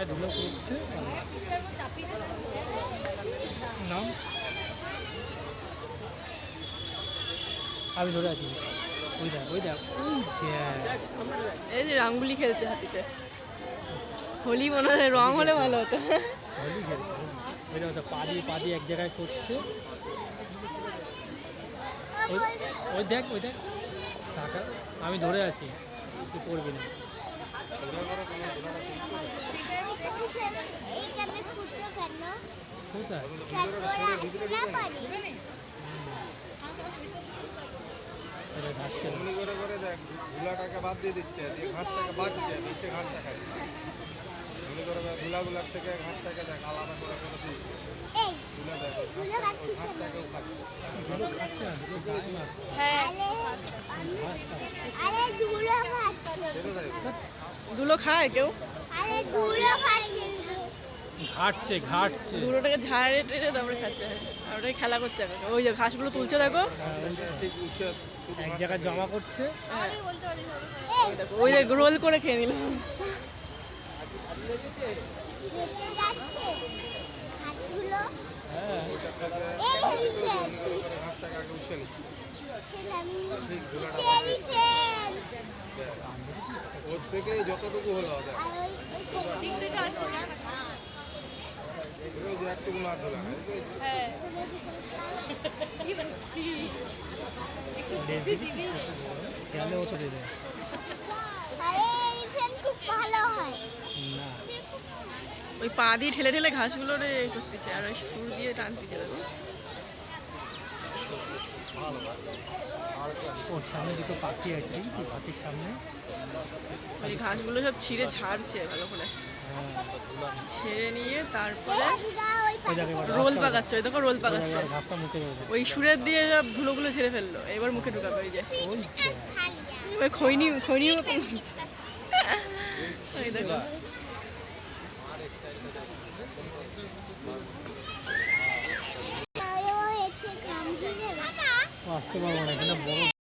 পায়ে ধুলো করছে নাম? আমি ধরে আছি। ওই দেখ ওই দেখ এই যে রাঙ্গুলি খেলছে হাতিতে। হোলি মনে হয় রং হলে ভালো হতো। হোলি খেলছে। ওই দেখ পা দিয়ে পা দিয়ে এক জায়গায় করছে। ওই দেখ ওই দেখ। টাকা আমি ধরে আছি। তুই পড়বি না। এইখানে সূর্য কেন কোথায় না পারি এটা ঘাস খেলা এমনি করে করে দেখ ধুলাটাকে বাদ দিয়ে দিচ্ছে ঘাসটাকে বাঁচছে নিচে ঘাসটা করে থেকে ঘাসটাকে দেখ আলাদা করে করে দিচ্ছে খায় কেউ? ঘাটছে ঘাটছে। ধুলোটাকে ঝাড়ে টেড়ে তারপরে খাচ্ছে। আর ওটাকে খেলা করছে এখন ওই যে ঘাসগুলো তুলছে দেখো। এক জায়গায় জমা করছে। ওই যে রোল করে খেয়ে নিল হেঁটে যাচ্ছে ঘাসগুলো হ্যাঁ ওইটা থেকে এই হয়েছে এমনি করে করে ঘাসটাকে আগে উঠছে নিচ্ছে ছিলাম ঠিক ধুলাটা বাদ দিয়ে টেলিফোন দেখ। ওর থেকে যতটুকু হলো ওই হয়। না। ওই পা দিয়ে ঠেলে ঠেলে ঘাসগুলো রে করতেছে আর ওই সুর দিয়ে টানতেছে দেখো। ওর সামনে দুটো পাখি আছে দেখি পাখির সামনে। ওই ঘাসগুলো সব ছিঁড়ে ঝাড়ছে ভালো করে। ছেড়ে নিয়ে তারপরে রোল পাকাচ্ছে, ওই দেখো রোল পাকাচ্ছে। ওই সুরের দিয়ে সব ধুলোগুলো ছেড়ে ফেলল, এবার মুখে ঢুকাবে ওই যে। ওই খৈনি খৈনি মতন লাগছে ওই দেখো। বুঝতে পারব না এখানে বড়